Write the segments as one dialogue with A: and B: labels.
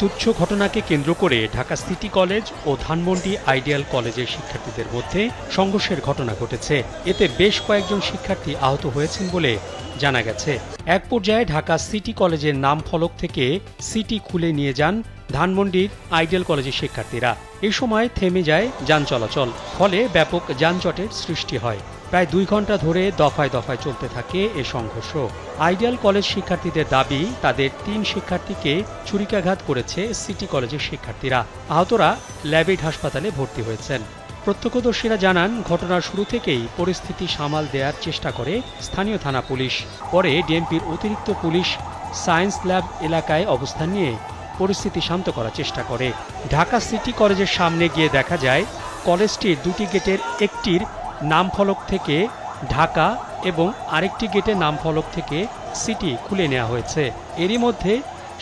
A: তুচ্ছ ঘটনাকে কেন্দ্র করে ঢাকা সিটি কলেজ ও ধানমন্ডি আইডিয়াল কলেজের শিক্ষার্থীদের মধ্যে সংঘর্ষের ঘটনা ঘটেছে। এতে বেশ কয়েকজন শিক্ষার্থী আহত হয়েছেন বলে জানা গেছে। এক পর্যায়ে ঢাকা সিটি কলেজের নাম ফলক থেকে সিটি খুলে নিয়ে যান ধানমন্ডির আইডিয়াল কলেজের শিক্ষার্থীরা। এই সময় থেমে যায় যান চলাচল, ফলে ব্যাপক যানজটের সৃষ্টি হয়। প্রায় দুই ঘণ্টা ধরে দফায় দফায় চলতে থাকে এ সংঘর্ষ। আইডিয়াল কলেজ শিক্ষার্থীদের দাবি, তাদের তিন শিক্ষার্থীকে ছুরিকাঘাত করেছে সিটি কলেজের শিক্ষার্থীরা। আহতরা ল্যাবেড হাসপাতালে ভর্তি হয়েছেন। প্রত্যক্ষদর্শীরা জানান, ঘটনার শুরু থেকেই পরিস্থিতি সামাল দেওয়ার চেষ্টা করে স্থানীয় থানা পুলিশ। পরে ডিএমপির অতিরিক্ত পুলিশ সায়েন্স ল্যাব এলাকায় অবস্থান নিয়ে পরিস্থিতি শান্ত করার চেষ্টা করে। ঢাকা সিটি কলেজের সামনে গিয়ে দেখা যায়, কলেজটির দুটি গেটের একটির নাম ফলক থেকে ঢাকা এবং আরেকটি গেটের নাম ফলক থেকে সিটি খুলে নেওয়া হয়েছে। এরই মধ্যে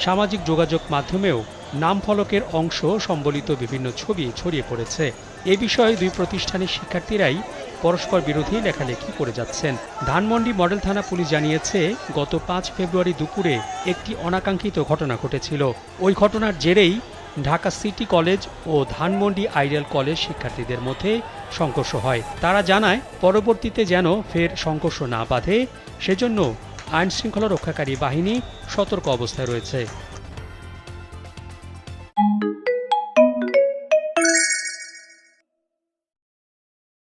A: সামাজিক যোগাযোগ মাধ্যমেও নাম ফলকের অংশ সম্বলিত বিভিন্ন ছবি ছড়িয়ে পড়েছে। এ বিষয়ে দুই প্রতিষ্ঠানের শিক্ষার্থীরাই পরস্পর বিরোধী লেখালেখি করে যাচ্ছেন। ধানমন্ডি মডেল থানা পুলিশ জানিয়েছে, গত পাঁচ ফেব্রুয়ারি দুপুরে একটি অনাকাঙ্ক্ষিত ঘটনা ঘটেছিল। ওই ঘটনার জেরেই ঢাকা সিটি কলেজ ও ধানমন্ডি আইডিয়াল কলেজ শিক্ষার্থীদের মধ্যে সংঘর্ষ হয়। তারা জানায়, পরবর্তীতে যেন ফের সংঘর্ষ না বাধে, সেজন্য আইন শৃঙ্খলা রক্ষাকারী বাহিনী সতর্ক অবস্থায় রয়েছে।